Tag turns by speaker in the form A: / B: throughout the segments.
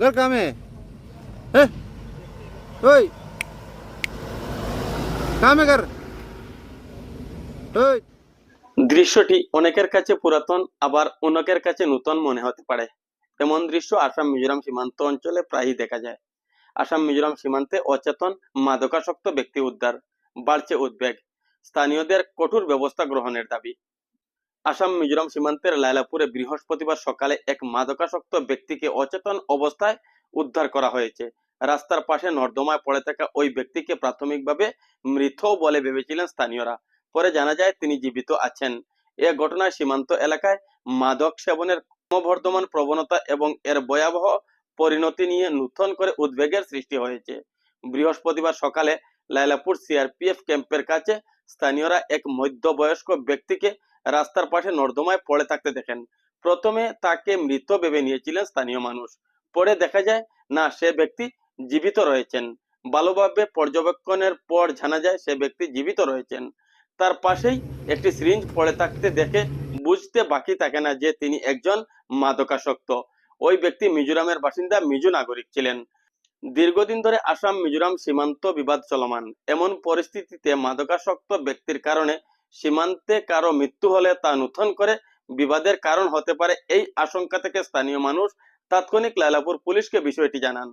A: कर काम है हैं? ओए काम है कर ओए
B: দৃশ্যটি অনেকের কাছে পুরাতন আবার অনেকের কাছে নূতন মনে হতে পারে এমন দৃশ্য আসাম মিজোরাম সীমান্ত অঞ্চলে প্রায়ই দেখা যায় আসাম মিজোরাম সীমান্তে অচেতন মাদকাসক্ত ব্যক্তি উদ্ধার বাড়ছে উদ্বেগ স্থানীয়দের কঠোর ব্যবস্থা গ্রহণের দাবি আসাম মিজোরাম সীমান্তের লাইলাপুরে বৃহস্পতিবার সকালে এক মাদকাসক্ত ব্যক্তিকে অচেতন অবস্থায় উদ্ধার করা হয়েছে। রাস্তার পাশে নর্দমায় পড়ে থাকা ওই ব্যক্তিকে প্রাথমিকভাবে মৃত বলে ভেবেছিলেন স্থানীয়রা। পরে জানা যায়, তিনি জীবিত আছেন। এ ঘটনায় সীমান্ত এলাকায় মাদক সেবনের ক্রমবর্ধমান প্রবণতা এবং এর ভয়াবহ পরিণতি নিয়ে নূতন করে উদ্বেগের সৃষ্টি হয়েছে। বৃহস্পতিবার সকালে লাইলাপুর সিআরপিএফ ক্যাম্পের কাছে স্থানীয়রা এক মধ্যবয়স্ক ব্যক্তিকে রাস্তার পাশে নর্দমায় পড়ে থাকতে দেখেন। প্রথমে তাকে মৃত ভেবে নিয়েছিলেন স্থানীয় মানুষ। পরে দেখা যায়, না, সে ব্যক্তি জীবিত রয়েছেন। ভালোভাবে পর্যবেক্ষণের পর জানা যায়, সে ব্যক্তি জীবিত রয়েছেন। তার পাশেই একটি সিরিঞ্জ পড়ে থাকতে দেখে বুঝতে বাকি থাকে না যে তিনি একজন মাদকাসক্ত। ওই ব্যক্তি মিজোরামের বাসিন্দা মিজো নাগরিক ছিলেন। দীর্ঘদিন ধরে আসাম, মিজোরাম সীমান্ত বিবাদ চলমান। এমন পরিস্থিতিতে মাদকাসক্ত ব্যক্তির কারণে সীমান্তে কারও মৃত্যু হলে তা নূতন করে বিবাদের কারণ হতে পারে এই আশঙ্কা থেকে স্থানীয় মানুষ তাৎক্ষণিক লাইলাপুর পুলিশকে বিষয়টি জানান।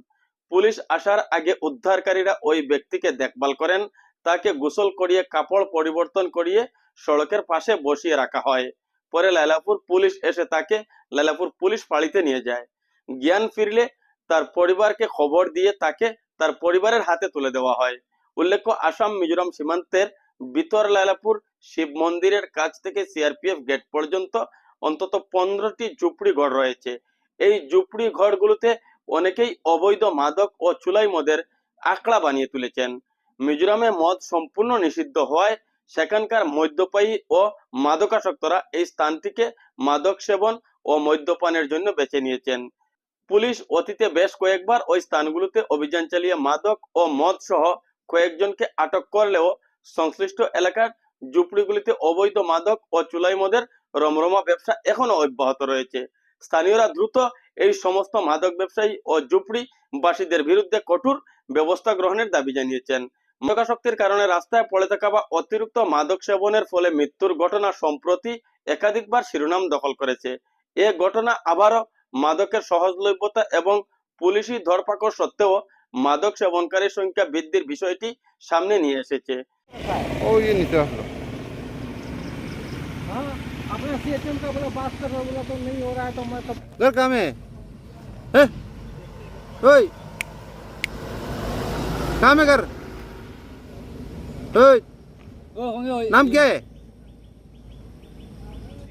B: পুলিশ আসার আগে উদ্ধারকারীরা ওই ব্যক্তিকে দেখভাল করেন, তাকে গোসল করিয়ে, কাপড় পরিবর্তন করিয়ে সড়কের পাশে বসিয়ে রাখা হয়। পরে লাইলাপুর পুলিশ এসে তাকে লাইলাপুর পুলিশ ফাঁড়িতে নিয়ে যায়। জ্ঞান ফিরলে তার পরিবারকে খবর দিয়ে তাকে তার পরিবারের হাতে তুলে দেওয়া হয়। উল্লেখ্য, আসাম, মিজোরাম সীমান্তের বিতর লালাপুর শিব মন্দিরের কাছ থেকে সিআরপিএফ গেট পর্যন্ত অন্তত পনেরোটি ঝুপড়ি ঘর রয়েছে। এই ঝুপড়ি ঘরগুলোতে অনেকেই অবৈধ মাদক ও চুলাই মদের আকড়া বানিয়ে তুলেছেন। মিজোরামে মদ সম্পূর্ণ নিষিদ্ধ হওয়ায় সেখানকার মদ্যপায়ী ও মাদকাসক্তরা এই স্থানটিকে মাদক সেবন ও মদ্যপানের জন্য বেছে নিয়েছেন। পুলিশ অতীতে বেশ কয়েকবার ওই স্থানগুলোতে অভিযান চালিয়ে মাদক ও মদ সহ কয়েকজনকে আটক করলেও সংশ্লিষ্ট এলাকার ঝুপড়িগুলিতে অবৈধ মাদক ও চুলাই মদের রমরমা ব্যবসা এখনও অব্যাহত রয়েছে। স্থানীয়রা দ্রুত এই সমস্ত মাদক ব্যবসায়ী ও ঝুপড়ি বাসীদের বিরুদ্ধে কঠোর ব্যবস্থা গ্রহণের দাবি জানিয়েছেন। মাদকাসক্তির কারণে রাস্তায় পড়ে থাকা বা অতিরিক্ত মাদক সেবনের ফলে মৃত্যুর ঘটনা সম্প্রতি একাধিকবার শিরোনাম দখল করেছে। এ ঘটনা আবারও মাদকের সহজলভ্যতা এবং পুলিশি ধরপাকড় সত্ত্বেও মাদক সেবনকারীর সংখ্যা বৃদ্ধির বিষয়টি সামনে নিয়ে এসেছে।
A: ओ ये